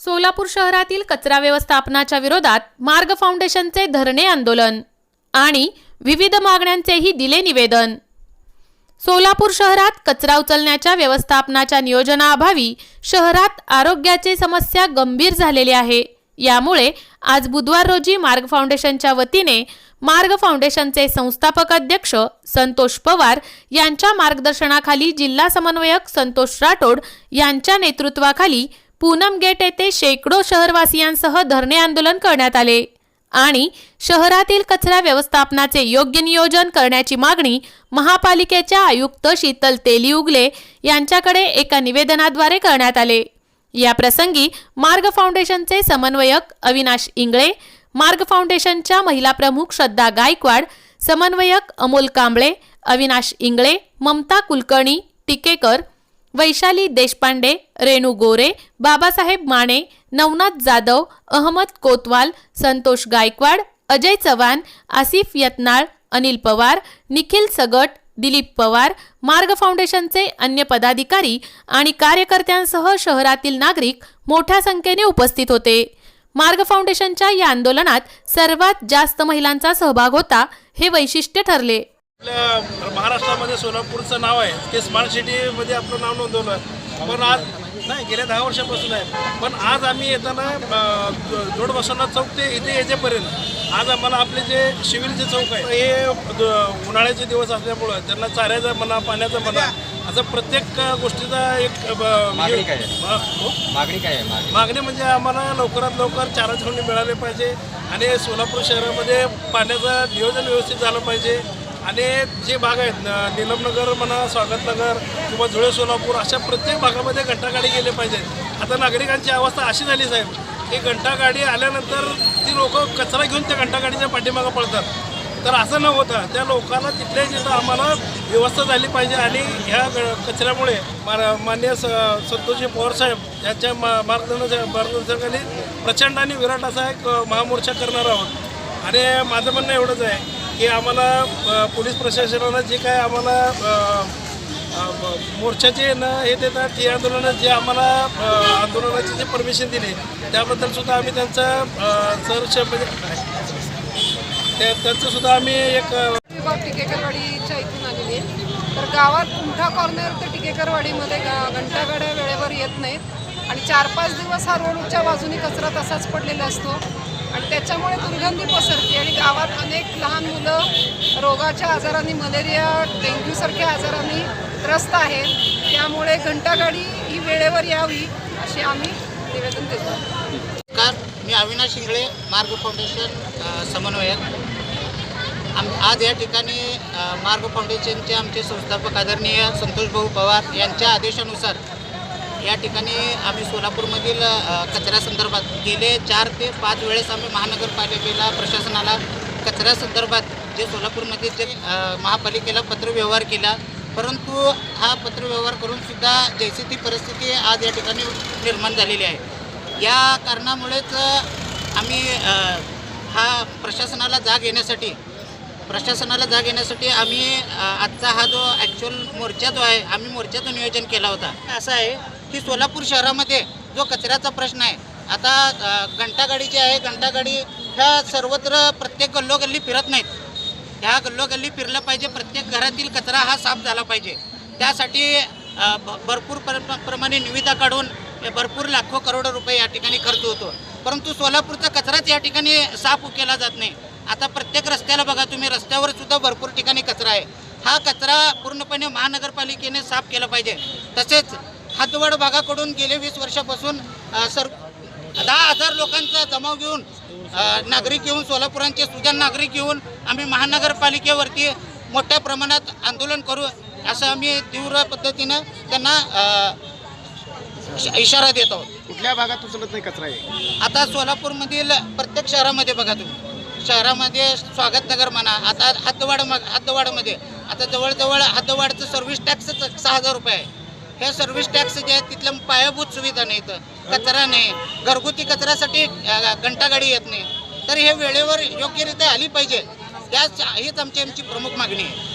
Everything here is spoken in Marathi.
सोलापूर शहरातील कचरा व्यवस्थापनाच्या विरोधात मार्ग फाउंडेशनचे धरणे आंदोलन आणि विविध मागण्यांचेही दिले निवेदन. सोलापूर शहरात कचरा उचलण्याच्या व्यवस्थापनाच्या नियोजनाअभावी शहरात आरोग्याची समस्या गंभीर झालेली आहे. यामुळे आज बुधवार रोजी मार्ग फाउंडेशनच्या वतीने मार्ग फाउंडेशनचे संस्थापक अध्यक्ष संतोष पवार यांच्या मार्गदर्शनाखाली जिल्हा समन्वयक संतोष राठोड यांच्या नेतृत्वाखाली पूनम गेट येथे शेकडो शहरवासियांसह धरणे आंदोलन करण्यात आले. आणि शहरातील कचरा व्यवस्थापनाचे योग्य नियोजन करण्याची मागणी महापालिकेच्या आयुक्त शीतल तेलिउगले यांच्याकडे एका निवेदनाद्वारे करण्यात आले. या प्रसंगी मार्ग फाउंडेशनचे समन्वयक अविनाश इंगळे मार्ग फाउंडेशनच्या महिला प्रमुख श्रद्धा गायकवाड समन्वयक अमोल कांबळे अविनाश इंगळे ममता कुलकर्णी टिकेकर वैशाली देशपांडे रेणू गोरे बाबासाहेब माने नवनाथ जाधव अहमद कोतवाल संतोष गायकवाड अजय चव्हाण आसिफ यत्नाळ अनिल पवार निखिल सगट दिलीप पवार मार्ग फाउंडेशनचे अन्य पदाधिकारी आणि कार्यकर्त्यांसह शहरातील नागरिक मोठ्या संख्येने उपस्थित होते. मार्ग फाउंडेशनच्या या आंदोलनात सर्वात जास्त महिलांचा सहभाग होता हे वैशिष्ट्य ठरले. आपल्या महाराष्ट्रामध्ये सोलापूरचं नाव आहे. ते स्मार्ट सिटीमध्ये आपलं नाव नोंदवलं. पण आज नाही गेल्या दहा वर्षापासून आहे. पण आज आम्ही येताना जोड बसवणार चौक ते इथे येतेपर्यंत आज आम्हाला आपले जे शिविरचे चौक आहे हे उन्हाळ्याचे दिवस असल्यामुळं त्यांना चाऱ्याचा म्हणा पाण्याचा म्हणा असं प्रत्येक गोष्टीचा एक अं, मागणी काय हो? मागणी काय आहे? मागणी. मागणी म्हणजे आम्हाला लवकरात लवकर चारा छावणी मिळाले पाहिजे आणि सोलापूर शहरामध्ये पाण्याचं नियोजन व्यवस्थित झालं पाहिजे. आणि जे भाग आहेत निलमनगर म्हणा स्वागतनगर किंवा धुळे सोलापूर अशा प्रत्येक भागामध्ये घंटागाडी गेले पाहिजेत आता नागरिकांची अवस्था अशी झाली साहेब की घंटागाडी आल्यानंतर ती लोक कचरा घेऊन त्या घंटागाडीच्या पाठीमागं पडतात. तर असं न होता त्या लोकांना तिथल्या जिथं आम्हाला व्यवस्था झाली पाहिजे आणि ह्या कचऱ्यामुळे मा- माननीय स संतोषजी पवार साहेब यांच्या मा मार्गदर्शन मार्गदर्शनाखाली प्रचंड आणि विराट असा एक महामोर्चा करणार आहोत. आणि माझं म्हणणं एवढंच आहे की आम्हाला पोलीस प्रशासनानं जे काय आम्हाला मोर्चाचे न हे देतात ते आंदोलनं जे आम्हाला अ, आंदोलनाची जे परमिशन दिली त्याबद्दल सुद्धा आम्ही त्यांचं सर्च म्हणजे त्या त्यांचं सुद्धा आम्ही एक टिकेकरवाडीच्या इथून आलेली आहे. तर गावात कुंठा कॉर्नर ते टिकेकरवाडीमध्ये गा घंटागाड्या वेळेवर येत नाहीत. आणि चार पाच दिवस हा रोडच्या बाजूनी कचरा तसाच पडलेला असतो. आणि त्याच्यामुळे दुर्गंधी पसरते आणि गावात अनेक लहान मुलं रोगाच्या आजारांनी मलेरिया डेंग्यूसारख्या आजारांनी त्रस्त आहेत. त्यामुळे घंटागाडी ही वेळेवर यावी अशी आम्ही निवेदन देतो. नमस्कार मी अविनाश शिंगळे मार्ग फाउंडेशन समन्वयक. आम आज या ठिकाणी मार्ग फाउंडेशनचे आमचे संस्थापक आदरणीय संतोष भाऊ पवार यांच्या आदेशानुसार या ठिकाणी आम्ही सोलापूरमधील कचऱ्यासंदर्भात गेले. चार ते पाच वेळेस आम्ही महानगरपालिकेला प्रशासनाला कचऱ्यासंदर्भात जे सोलापूरमध्ये जे महापालिकेला पत्रव्यवहार केला. परंतु हा पत्रव्यवहार करूनसुद्धा जैसी ती परिस्थिती आज या ठिकाणी निर्माण झालेली आहे. या कारणामुळेच आम्ही हा प्रशासनाला जाग येण्यासाठी प्रशासनाला जाग येण्यासाठी आम्ही आजचा हा जो ॲक्च्युअल मोर्चा जो आहे आम्ही मोर्चाचं नियोजन केला होता. असं आहे की सोलापूर शहरामध्ये जो कचऱ्याचा प्रश्न आहे आता घंटागाडी जी आहे घंटागाडी ह्या सर्वत्र प्रत्येक गल्लोगल्ली फिरत नाहीत. ह्या गल्लोगल्ली फिरलं पाहिजे प्रत्येक घरातील कचरा हा साफ झाला पाहिजे. त्यासाठी भ- भरपूर पर प्रमाणे निविदा काढून भरपूर लाखो करोडो रुपये या ठिकाणी खर्च होतो. परंतु सोलापूरचा कचराच या ठिकाणी साफ केला जात नाही. आता प्रत्येक रस्त्याला बघा तुम्ही रस्त्यावर सुद्धा भरपूर ठिकाणी कचरा आहे. हा कचरा पूर्णपणे महानगरपालिकेने साफ केला पाहिजे. तसेच हद्दवाड भागाकडून गेले वीस वर्षापासून सर दहा हजार लोकांचा जमाव घेऊन नागरिक येऊन सोलापुरांचे सुजान नागरिक येऊन आम्ही महानगरपालिकेवरती मोठ्या प्रमाणात आंदोलन करू असं आम्ही तीव्र पद्धतीनं त्यांना इशारा देत आहोत. कुठल्या भागात उचलत नाही कचरा आहे आता सोलापूरमधील प्रत्येक शहरामध्ये बघा तुम्ही. शहरामध्ये स्वागतनगर म्हणा आता हद्दवाड मग हद्दवाडमध्ये आता जवळजवळ हद्दवाडचं सर्व्हिस टॅक्स सहा हजार रुपये आहे. हे सर्व्हिस टॅक्स जे आहेत तिथल्या पायाभूत सुविधा नाहीत कचरा नाही. घरगुती कचऱ्यासाठी घंटागाडी येत नाही. तर हे वेळेवर योग्यरित्या आली पाहिजे. त्याच हीच आमची आमची प्रमुख मागणी आहे.